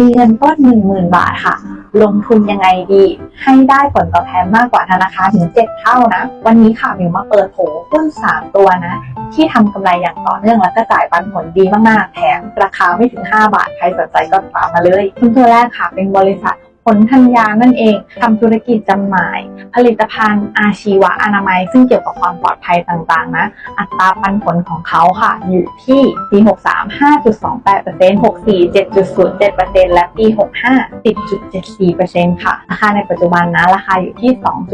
มีเงินต้น 10,000 บาทค่ะ ลงทุนยังไงดี ให้ได้ผลตอบแทนมากกว่าธนาคารถึง 7 เท่านะ วันนี้ค่ะมิวมาเปิดโผหุ้น 3 ตัวนะ ที่ทำกำไรอย่างต่อเนื่องแล้วก็จ่ายปันผลดีมากๆ แถมราคาไม่ถึง 5 บาท ใครสนใจก็ตามมาเลยหุ้นตัวแรกค่ะเป็นบริษัท ผลธัญญานั่นเองทำธุรกิจจำหน่าย ผลิตภัณฑ์อาชีวะอนามัย ซึ่งเกี่ยวกับความปลอดภัยต่างๆ นะ อัตราปันผลของเขาค่ะ อยู่ที่ปี63 5.28% 64 7.07%และปี 65 10.74%ค่ะ ราคาในปัจจุบันนะ ราคาอยู่ที่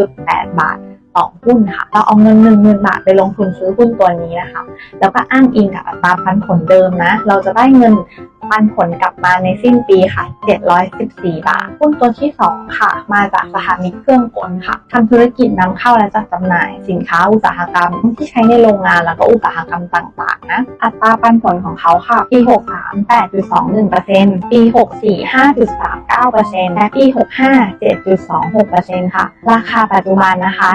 2.8 บาทต่อหุ้นค่ะ เราเอาเงิน 10,000 บาทไปลงทุนซื้อหุ้นตัวนี้นะคะ แล้วก็อ้างอิงกับอัตราปันผลเดิมนะ เราจะได้เงิน ปันผลกลับมาในสิ้นปีค่ะ 714 บาท หุ้นตัวที่ 2 ค่ะ มาจากสถานีเครื่องกลค่ะทำธุรกิจนำเข้าและจัดจำหน่าย สินค้าอุตสาหกรรม ที่ใช้ในโรงงานแล้วก็อุตสาหกรรมต่างๆนะ อัตราปันผลของเขาค่ะ ปี 63 8.21%ปี 64 5.39%และปี 65 7.26%ค่ะ ราคาปัจจุบันนะคะ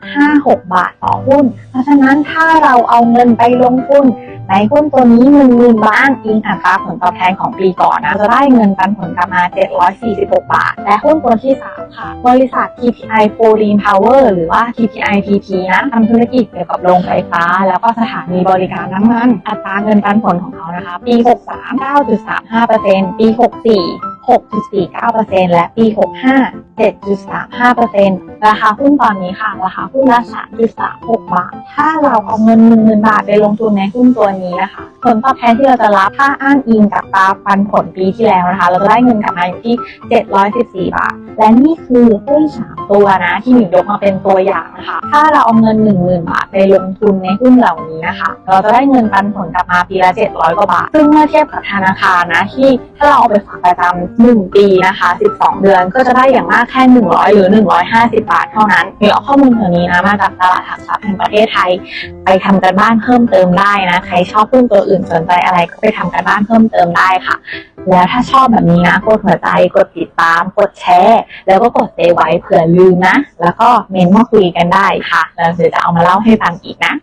4.56 บาทต่อหุ้น เพราะฉะนั้นถ้าเราเอาเงินไปลงทุน ในหุ้นตัวนี้1 0,000บาทอิงอัตราผลตอบแทนของปีก่อนนะจะได้เงินปันผลกลับมา 746 บาท และหุ้นตัวที่ 3 ค่ะ บริษัท TPI f o r e i n Power หรือว่า TPI PP นะทำธุรกิจเกี่ยวกับโรงไฟฟ้า แล้วก็สถานีบริการน้ำมัน อัตราเงินปันผลของเขานะคะ ปี 63 9.35%ปี 64 6.49%และปี 65 7.35% ราคาหุ้นตอนนี้ค่ะ ราคาหุ้นละ3.36บาท ถ้าเราเอาเงิน10,000บาทไปลงทุนในหุ้นตัวนี้นะคะ ผลตอบแทนที่เราจะรับถ้าอ้างอิงกับตาปันผลปีที่แล้วนะคะ เราจะได้เงินกลับมาอยู่ที่714บาท และนี่คือหุ้น3ตัวนะที่หมิวยกมาเป็นตัวอย่างนะคะ ถ้าเราเอาเงิน10,000บาทไปลงทุนในหุ้นเหล่านี้นะคะ เราจะได้เงินปันผลกลับมาปีละ700กว่าบาท ซึ่งเมื่อเทียบกับธนาคารนะที่ถ้าเราเอาไปฝากประจำ1ปีนะคะ12เดือนก็จะได้อย่างมากแค่100หรือ150บาทเท่านั้นมีเอาข้อมูลตัวนี้นะมาจากตลาดหลักทรัพย์แห่งประเทศไทย ไปทำกันบ้านเพิ่มเติมได้นะ ใครชอบหุ้นตัวอื่นสนใจอะไรก็ไปทำกันบ้านเพิ่มเติมได้ค่ะ แล้วถ้าชอบแบบนี้นะกดหัวใจกดติดตาม กดแชร์ แล้วก็กดเซไว้เผื่อลืมนะ แล้วก็เมนมาคุยกันได้ค่ะแล้วเดี๋ยวจะเอามาเล่าให้ฟังอีกนะ